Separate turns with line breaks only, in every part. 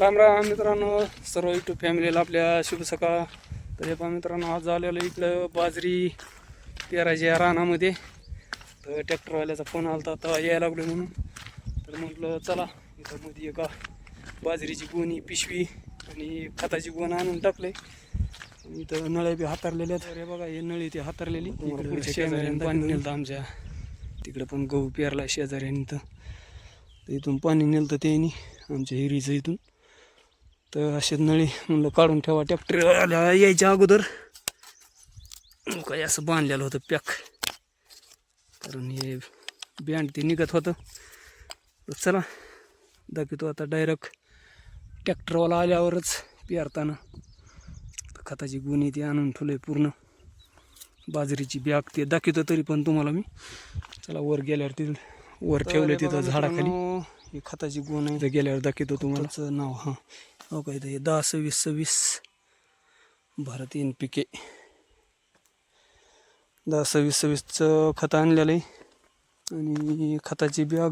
राम राम मित्रांनो सर्व युट्यूब फॅमिलीला आपल्या शुभ सकाळ. तर हे पहा मित्रांनो आज आलेलं इकडं बाजरी पेरायची या रानामध्ये. तर ट्रॅक्टरवाल्याचा फोन आला होता तेव्हा यायला लागलो म्हणून. तर म्हटलं चला इथं मध्ये एका बाजरीची गोणी पिशवी आणि खताची गोण आणून टाकले इथं नळ्या बी हातारलेल्या आहेत. अरे बघा हे नळी ती हातारलेली. पाणी नेलं आमच्या. तिकडं पण गहू पेरला शेजाऱ्याने तर तर इथून पाणी नेलं तर त्यांनी आमच्या हिरीचं इथून. तर असे नळी म्हणलं काढून ठेवा. ट्रॅक्टर आल्या यायच्या अगोदर. काही असं बांधलेलं होतं पॅक. कारण हे बँड ते निघत होतं. तर चला दाखवतो आता डायरेक्ट ट्रॅक्टरवाला आल्यावरच पेरताना. खताची गुणी ते आणून ठेवलं पूर्ण. बाजरीची बॅग ते दाखवतो तरी पण तुम्हाला मी. चला वर गेल्यावर तिथं वर ठेवलं तिथं झाडाखाली. ही खताची गुण आहे. गेल्यावर दाखवतो तुम्हाला. नाव हां. हो का दहा सव्वीस सव्वीस. Bharat N P K. दहा सव्वीस सव्वीसचं खत आणलेलं आहे. आणि खताची बॅग.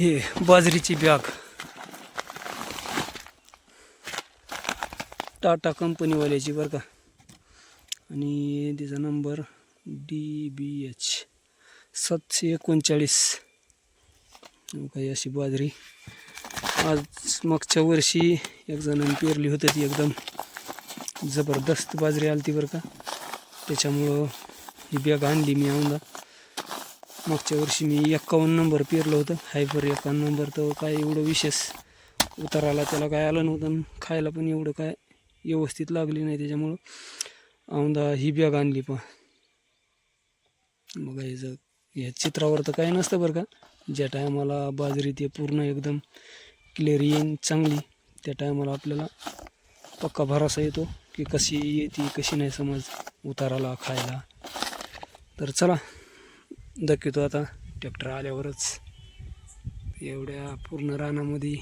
हे बाजरीची बॅग. टाटा कंपनीवाल्याची बरं का. आणि तिचा नंबर डी बी एच. सातशे एकोणचाळीस. काही अशी बाजरी. आज मागच्या वर्षी एक जणांनी पेरली होती ती एकदम जबरदस्त बाजरी आली बरं का. त्याच्यामुळं ही बॅग आणली मी औंदा. मागच्या वर्षी मी एक्कावन्न नंबर पेरलं होतं हायपर एकावन्न नंबर तर काय एवढं विशेष उताराला त्याला काय आलं नव्हतं खायला पण एवढं काय व्यवस्थित लागली नाही त्याच्यामुळं औंदा ही बॅग आणली पण. बघा याचं या चित्रावर तर काही नसतं बरं का. ज्या टायमाला बाजरी ते पूर्ण एकदम क्लिअर येईन चांगली. त्या टायमाला आपल्याला पक्का भरासा येतो की कशी येते कशी नाही समज उताराला खायला. तर चला दाखवतो आता. ट्रॅक्टर आल्यावरच. एवढ्या पूर्ण रानामध्ये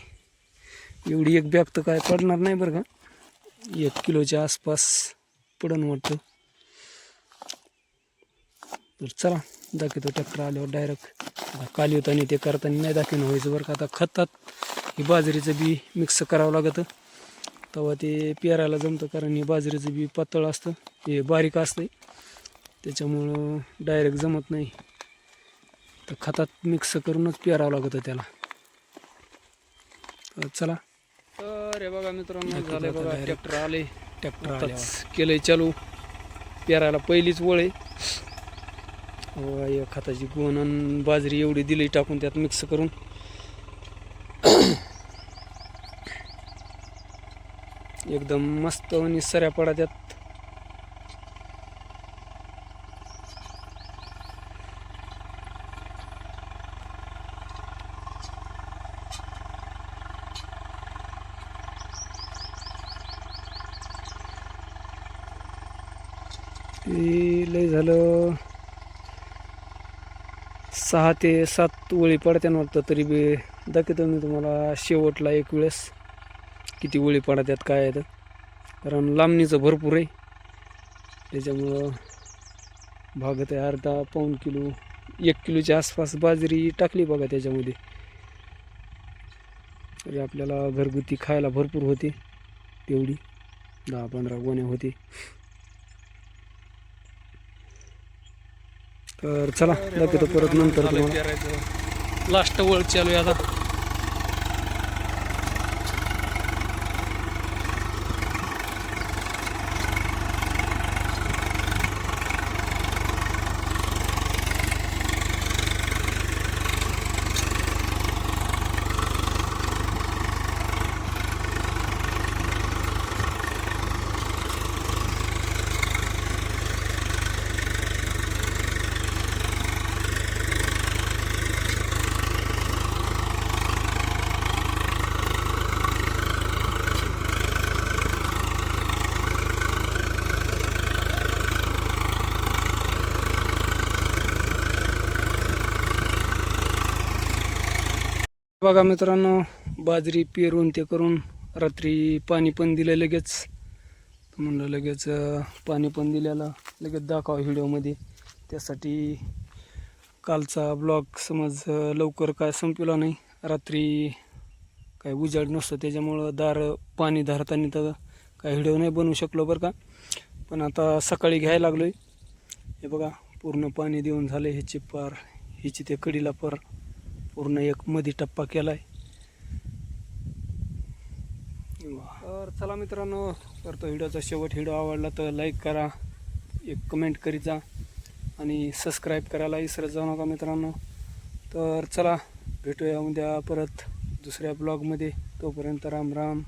एवढी एक बॅग तर काय पडणार नाही बरं का. एक किलोच्या आसपास पडण वाटतं. तर चला दाखवतो. ट्रॅक्टर आल्यावर डायरेक्ट काली होताना ते करताना नाही दाखवणं व्हायचं बरं का. आता खतात ही बाजरीचं बी मिक्स करावं लागतं. तेव्हा ते पेरायला जमतं कारण हे बाजरीचं बी पातळ असतं. हे बारीक असतं त्याच्यामुळं डायरेक्ट जमत नाही. तर खतात मिक्स करूनच पेरावं लागतं त्याला. तर चला. तर हे बघा मित्रांनो झालं बघा ट्रॅक्टर आले. ट्रॅक्टर केलंय चालू. पेरायला पहिलीच वळ आहे. या खताची गोण आणि बाजरी एवढी दिली टाकून त्यात मिक्स करून. एकदम मस्त आणि सऱ्या पडा त्यात लय झालं. सहा ते सात ओळी पडत्यान वाटतं तरी बी. दाखवतो मी तुम्हाला शेवटला एक वेळेस. किती ओळी पडत्यात काय आहे तर कारण लांबणीचं भरपूर आहे. त्याच्यामुळं भागत आहे अर्धा पाऊण किलो एक किलोच्या आसपास बाजरी टाकली बघा त्याच्यामध्ये. तरी आपल्याला घरगुती खायला भरपूर होते तेवढी. दहा पंधरा गोण्या होते. तर चला दाखवतो परत नंतर लास्ट वळ चालू आहे आता. बघा मित्रांनो बाजरी पेरून ते करून रात्री पाणी पण दिलं लगेच. म्हणलं लगेच पाणी पण दिल्याला लगेच दाखवा व्हिडिओमध्ये. त्यासाठी कालचा ब्लॉग समज लवकर काय संपला नाही. रात्री काही उजाड नसतं त्याच्यामुळं दार पाणी धरताना तर काही व्हिडिओ नाही बनवू शकलो बरं का. पण आता सकाळी घ्यायला लागलो आहे हे बघा पूर्ण पाणी देऊन झालं ह्याची पार हिची ते कडीला पार. पूर्ण एक मधी टप्पा केला आहे तर चला मित्रांनो तर तो व्हिडिओचा शेवट व्हिडिओ आवडला तर लाईक करा एक कमेंट करीत जा आणि सबस्क्राईब करायला विसरत जाऊ नका मित्रांनो. तर चला भेटूया उद्या परत दुसऱ्या ब्लॉगमध्ये तोपर्यंत राम राम.